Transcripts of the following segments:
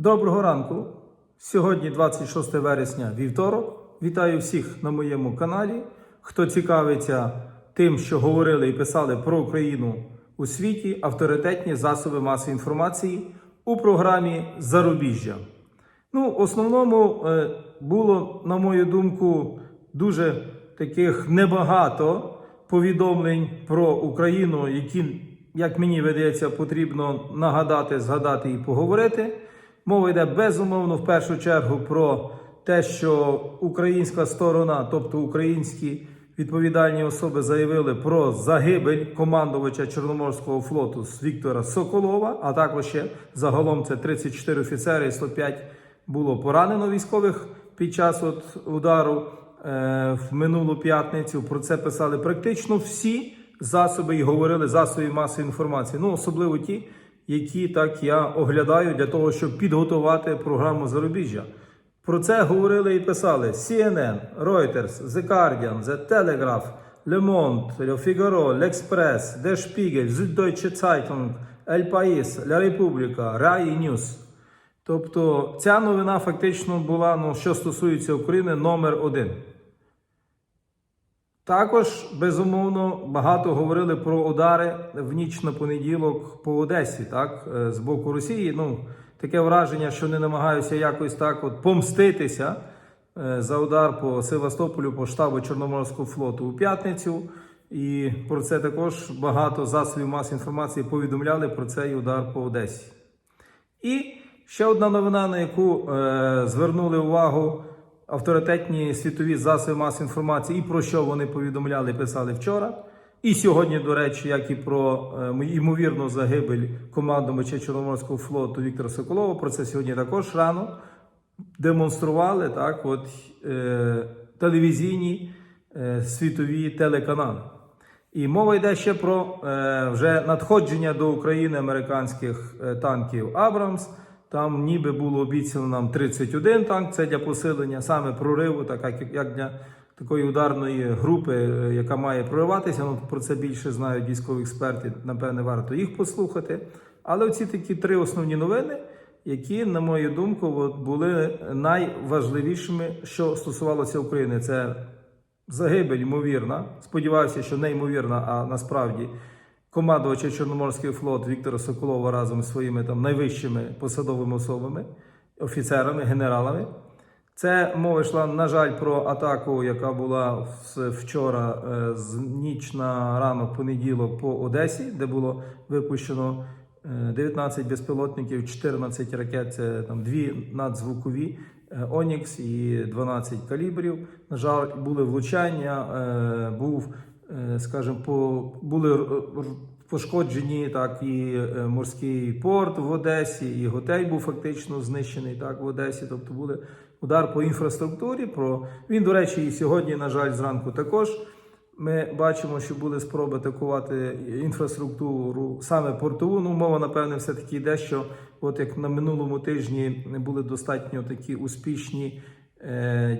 Доброго ранку. Сьогодні 26 вересня, вівторок. Вітаю всіх на моєму каналі. Хто цікавиться тим, що говорили і писали про Україну у світі, авторитетні засоби масової інформації у програмі Зарубіжжя. Ну, в основному е, було, на мою думку, дуже таких небагато повідомлень про Україну, які, як мені видається, потрібно нагадати, згадати і поговорити. Мова йде безумовно в першу чергу про те, що українська сторона, тобто українські відповідальні особи, заявили про загибель командувача Чорноморського флоту з Віктора Соколова, а також ще загалом це 34 офіцери і 105 було поранено військових під час от удару е, в минулу п'ятницю. Про це писали практично всі засоби і говорили засоби масової інформації. Ну особливо ті, які так я оглядаю для того, щоб підготувати програму зарубіжжя. Про це говорили і писали CNN, Reuters, The Guardian, The Telegraph, Le Monde, Le Figaro, L'Express, Der Spiegel, Süddeutsche Zeitung, El País, La Repubblica, Rai News. Тобто ця новина фактично була, ну, що стосується України, номер один. Також, безумовно, багато говорили про удари в ніч на понеділок по Одесі, так, е, з боку Росії. Ну, таке враження, що не намагаються якось так от помститися е, за удар по Севастополю, по штабу Чорноморського флоту у п'ятницю. І про це також багато засобів масової інформації повідомляли про цей удар по Одесі. І ще одна новина, на яку е, звернули увагу авторитетні світові засоби масової інформації, і про що вони повідомляли, писали вчора. І сьогодні, до речі, як і про е, ймовірну загибель командувача Чорноморського флоту Віктора Соколова. Про це сьогодні також рано демонстрували так, от, е, телевізійні е, світові телеканали. І мова йде ще про е, вже надходження до України американських е, танків Абрамс. Там ніби було обіцяно нам 31 танк. Це для посилення саме прориву, так як, для такої ударної групи, е, яка має прориватися. Ну про це більше знають військові експерти. Напевне, варто їх послухати. Але оці такі три основні новини, які, на мою думку, от, були найважливішими, що стосувалося України. Це загибель, ймовірна. Сподіваюся, що не ймовірна, а насправді командувача Чорноморський флот Віктора Соколова разом з своїми там найвищими посадовими особами, офіцерами, генералами. Це мова йшла, на жаль, про атаку, яка була вчора е, з ніч на ранок понеділок по Одесі, де було випущено е, 19 безпілотників, 14 ракет, це там дві надзвукові. е, Онікс і 12 калібрів. На жаль, були влучання, е, був, е, скажімо, по, були пошкоджені так і е, морський порт в Одесі, і готель був фактично знищений так в Одесі. Тобто були удар по інфраструктурі. Про він, до речі, і сьогодні, на жаль, зранку також. Ми бачимо, що були спроби атакувати інфраструктуру саме портову. Ну, мова, напевне, все-таки йде, що от як на минулому тижні були достатньо такі успішні е,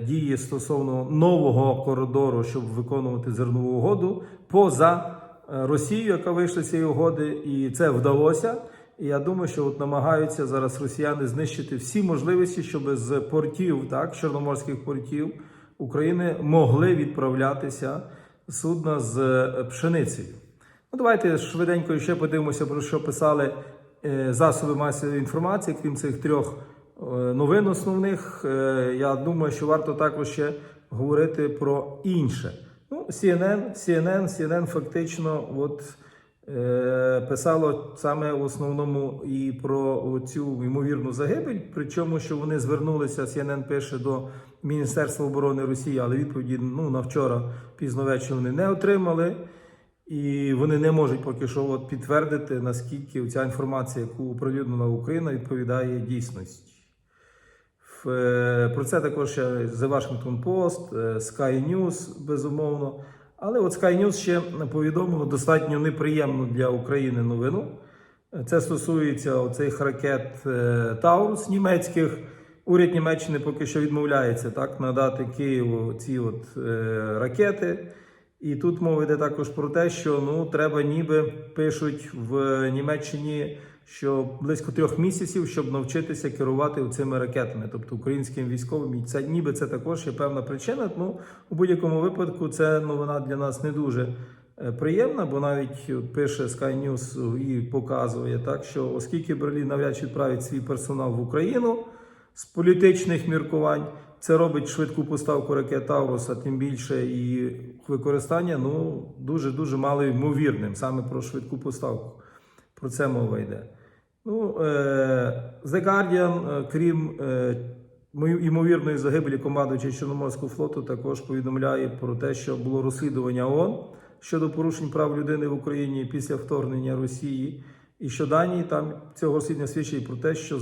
дії стосовно нового коридору, щоб виконувати зернову угоду поза е, Росією, яка вийшла з цієї угоди, і це вдалося. І я думаю, що от намагаються зараз росіяни знищити всі можливості, щоб з портів, так, чорноморських портів України могли відправлятися судна з е, пшеницею. Ну, давайте швиденько ще подивимося, про що писали е, засоби масової інформації, крім цих трьох е, новин основних. Е, я думаю, що варто також ще говорити про інше. Ну, CNN, CNN, CNN фактично от, е, писало саме в основному і про цю ймовірну загибель. Причому, що вони звернулися, CNN пише до Міністерства оборони Росії, але відповіді ну, на вчора пізно ввечері вони не отримали. І вони не можуть поки що от підтвердити, наскільки ця інформація, яку оприлюднила Україна, відповідає дійсності. Е, Про це також The Washington Post, е, Sky News, безумовно. Але от Sky News ще повідомило достатньо неприємну для України новину. Це стосується оцих ракет е, Таурус німецьких. Уряд Німеччини поки що відмовляється так надати Києву ці от ракети. І тут мова йде також про те, що ну треба, ніби пишуть в Німеччині, що близько трьох місяців, щоб навчитися керувати цими ракетами, тобто українським військовим. І це ніби це також є певна причина. Ну у будь-якому випадку це новина для нас не дуже е, приємна, бо навіть пише Sky News і показує так, що оскільки Берлін навряд чи відправить свій персонал в Україну з політичних міркувань. Це робить швидку поставку ракет Таурус, а тим більше і використання ну дуже дуже мало ймовірним саме про швидку поставку. Про це мова йде. Ну, е, The Guardian, е, крім е, ймовірної загибелі командуюча Чорноморського флоту, також повідомляє про те, що було розслідування ООН щодо порушень прав людини в Україні після вторгнення Росії. І що дані там цього розслідування свідчить про те, що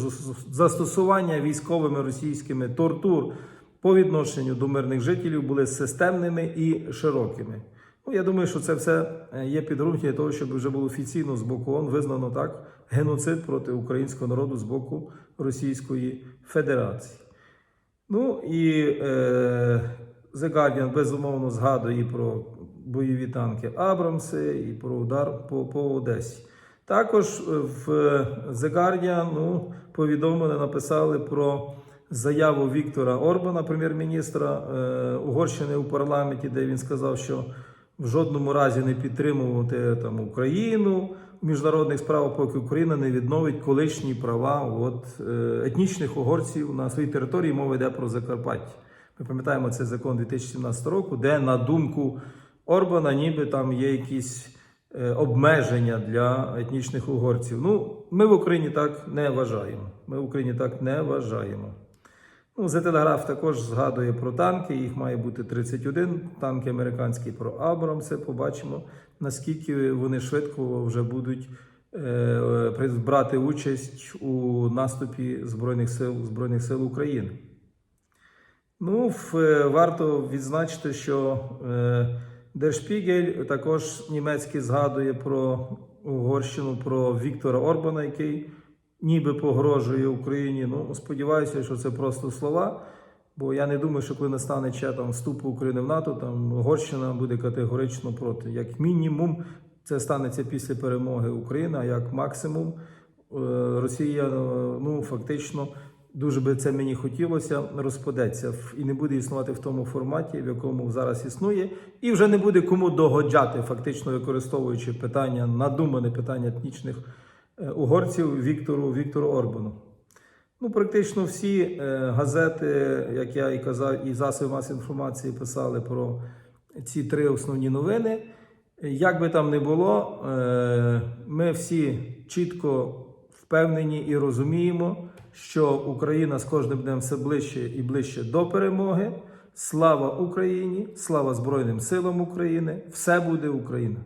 застосування військовими російськими тортур по відношенню до мирних жителів були системними і широкими. Ну, я думаю, що це все е, є підґрунтя для того, щоб вже було офіційно з боку ООН визнано так геноцид проти українського народу з боку Російської Федерації. Ну і е, The Guardian безумовно згадує і про бойові танки Абрамси, і про удар по, по Одесі. Також е, в The Guardian ну, повідомили, написали про заяву Віктора Орбана, прем'єр-міністра е, Угорщини у парламенті, де він сказав, що в жодному разі не підтримувати там Україну у міжнародних справах, поки Україна не відновить колишні права от, е, етнічних угорців на своїй території. Мова йде про Закарпаття. Ми пам'ятаємо цей закон 2017 року, де на думку Орбана, ніби там є якісь е, обмеження для етнічних угорців. Ну, ми в Україні так не вважаємо. Ми в Україні так не вважаємо. Ну, Telegraph також згадує про танки, їх має бути 31 танки американські про Абрамси. Побачимо, наскільки вони швидко вже будуть е, брати участь у наступі Збройних сил, Збройних сил України. Ну, в, е, варто відзначити, що е, Spiegel також німецький згадує про Угорщину, про Віктора Орбана, який ніби погрожує Україні. Ну, сподіваюся, що це просто слова. Бо я не думаю, що коли настане час там вступу України в НАТО, там Угорщина буде категорично проти. Як мінімум, це станеться після перемоги України, а як максимум, е, Росія ну фактично дуже би це мені хотілося, розпадеться і не буде існувати в тому форматі, в якому зараз існує, і вже не буде кому догоджати, фактично використовуючи питання, надумане питання етнічних е, угорців Віктору Віктору Орбану. Ну, практично всі е, газети, як я і казав, і засоби масової інформації писали про ці три основні новини. Як би там не було, е, ми всі чітко впевнені і розуміємо, що Україна з кожним днем все ближче і ближче до перемоги. Слава Україні! Слава Збройним силам України! Все буде Україна!